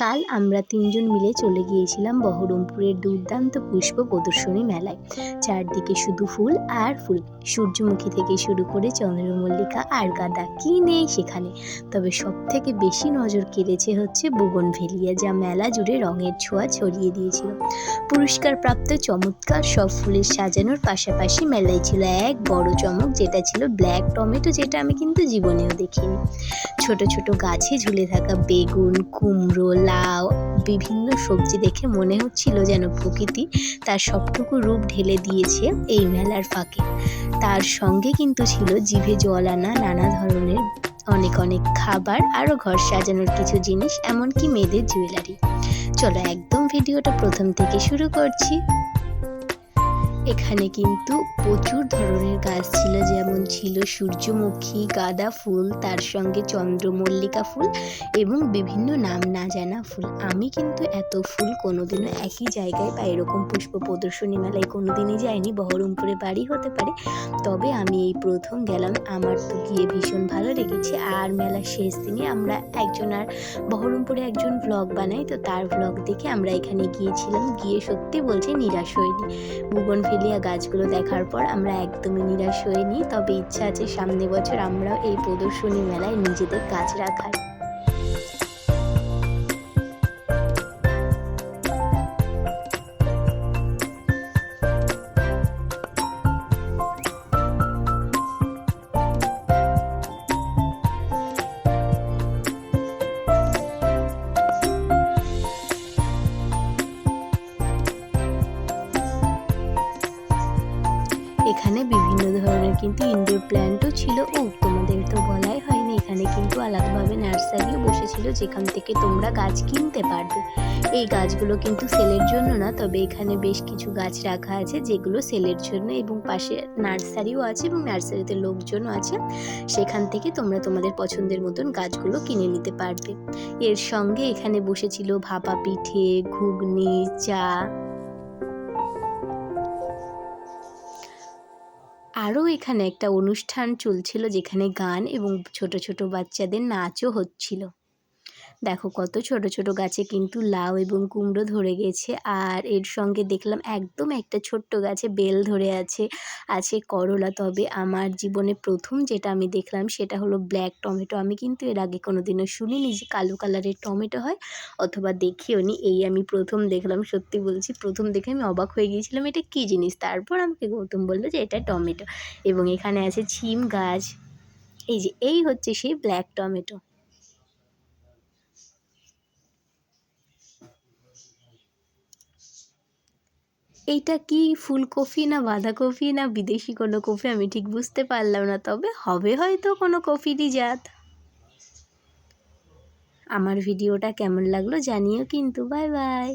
কাল আমরা তিনজন মিলে চলে গিয়েছিলাম বহরমপুরের দুর্দান্ত পুষ্প প্রদর্শনী মেলায়। চারদিকে শুধু ফুল আর ফুল। সূর্যমুখী থেকে শুরু করে চন্দ্রমল্লিকা আর গাঁদা কী নেই সেখানে। তবে সব থেকে বেশি নজর কেড়েছে হচ্ছে বুগনভেলিয়া, যা মেলা জুড়ে রঙের ছোঁয়া ছড়িয়ে দিয়েছিল। পুরস্কারপ্রাপ্ত চমৎকার সব ফুলের সাজানোর পাশাপাশি মেলায় ছিল এক বড় চমক, যেটা ছিল ব্ল্যাক টমেটো, যেটা আমি কিন্তু জীবনেও দেখিনি। ছোট ছোট গাছে ঝুলে থাকা বেগুন, কুমড়ো লাউ, বিভিন্ন সবজি দেখে মনে হচ্ছিল যেন প্রকৃতি তার সবটুকু রূপ ঢেলে দিয়েছে এই মেলার ফাঁকে। তার সঙ্গে কিন্তু ছিল জিভে জল আনা নানা ধরনের অনেক অনেক খাবার আরও ঘর সাজানোর কিছু জিনিস, এমনকি মেয়েদের জুয়েলারি। চলো একদম ভিডিওটা প্রথম থেকে শুরু করছি। এখানে কিন্তু প্রচুর ধরনের গাছ ছিল, যেমন ছিল সূর্যমুখী গাঁদা ফুল, তার সঙ্গে চন্দ্রমল্লিকা ফুল এবং বিভিন্ন নাম না জানা ফুল। আমি কিন্তু এত ফুল কোনোদিনও একই জায়গায় বা এরকম পুষ্প প্রদর্শনী মেলায় কোনোদিনই যাইনি, বহরমপুরে বাড়ি হতে পারে। তবে আমি এই প্রথম গেলাম, আমার তো গিয়ে ভীষণ ভালো লেগেছে। আর মেলার শেষ দিনে আমরা একজন আর বহরমপুরে একজন ভ্লগ বানাই, তো তার ভ্লগ দেখে আমরা এখানে গিয়েছিলাম, গিয়ে সত্যি বলছে নিরাশ হইনি। বুগনভেলিয়া গাছগুলো দেখার পর আমরা একদমই নিরাশ হইনি তবে ইচ্ছা আছে সামনে বছর আমরাও এই প্রদর্শনী মেলায় নিজেদের গাছ রাখার। এখানে বিভিন্ন ধরনের কিন্তু ইনডোর প্ল্যান্টও ছিল। ও, তোমাদের তো বলাই হয়নি। এখানে কিন্তু আলাদাভাবে নার্সারিও বসেছিল, যেখান থেকে তোমরা গাছ কিনতে পারবে। এই গাছগুলো কিন্তু সেলের জন্য না, তবে এখানে বেশ কিছু গাছ রাখা আছে, যেগুলো সেলের জন্য এবং পাশে নার্সারিও আছে এবং নার্সারিতে লোকজনও আছে। সেখান থেকে তোমরা তোমাদের পছন্দের মতন গাছগুলো কিনে নিতে পারবে। এর সঙ্গে এখানে বসেছিল ভাপা পিঠে, ঘুগনি, চা আরও এখানে একটা অনুষ্ঠান চলছিল যেখানে গান এবং ছোট ছোট বাচ্চাদের নাচও হচ্ছিল। দেখো কত ছোট ছোট গাছে কিন্তু লাউ এবং কুমড়ো ধরে গেছে। আর এর সঙ্গে দেখলাম একদম একটা ছোট্ট গাছে বেল ধরে আছে আছে করলা। তবে আমার জীবনে প্রথম যেটা আমি দেখলাম সেটা হলো ব্ল্যাক টমেটো। আমি কিন্তু এর আগে কোনো কোনোদিনও শুনিনি যে কালো কালারের টমেটো হয়, অথবা দেখিও নি এই আমি প্রথম দেখলাম, সত্যি বলছি, প্রথম দেখে আমি অবাক হয়ে গিয়েছিলাম, এটা কী জিনিস? তারপর আমাকে গৌতম বলল যে এটা টমেটো। এবং এখানে আছে ছিম গাছ। এই যে, এই হচ্ছে সেই ব্ল্যাক টমেটো। এইটা কি ফুলকপি না বাঁধাকপি না বিদেশি কোনো কপি আমি ঠিক বুঝতে পারলাম না, তবে হবে হয়তো কোনো কপিরই জাত। আমার ভিডিওটা কেমন লাগল জানিও কিন্তু, বাই বাই।